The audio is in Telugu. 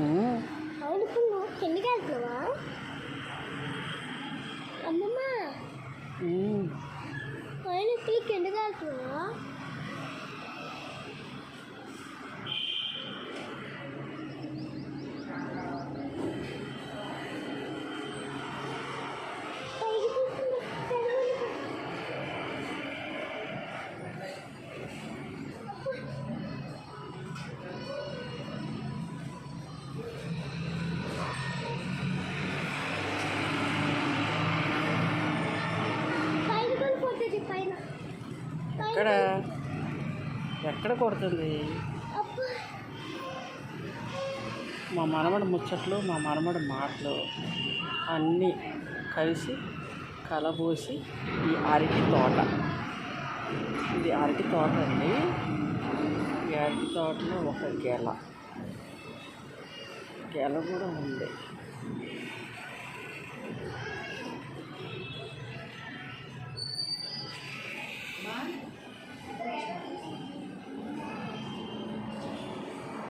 ఉమ్, అవును ఇప్పుడు నువ్వు కిందకి వెళ్తున్నావా అమ్మమ్మ ఉమ్. ఆయన ఇప్పుడు కిందకి వెళ్తున్నావా ఎక్కడ? ఎక్కడ కొడుతుంది? మా మనమడి ముచ్చట్లు మా మనమడి మాటలు అన్నీ కలిసి కలబోసి ఈ అరటి తోట. ఇది అరటి తోట అండి. ఈ అరటి తోటలో ఒక గెల. గెల కూడా ఉంది.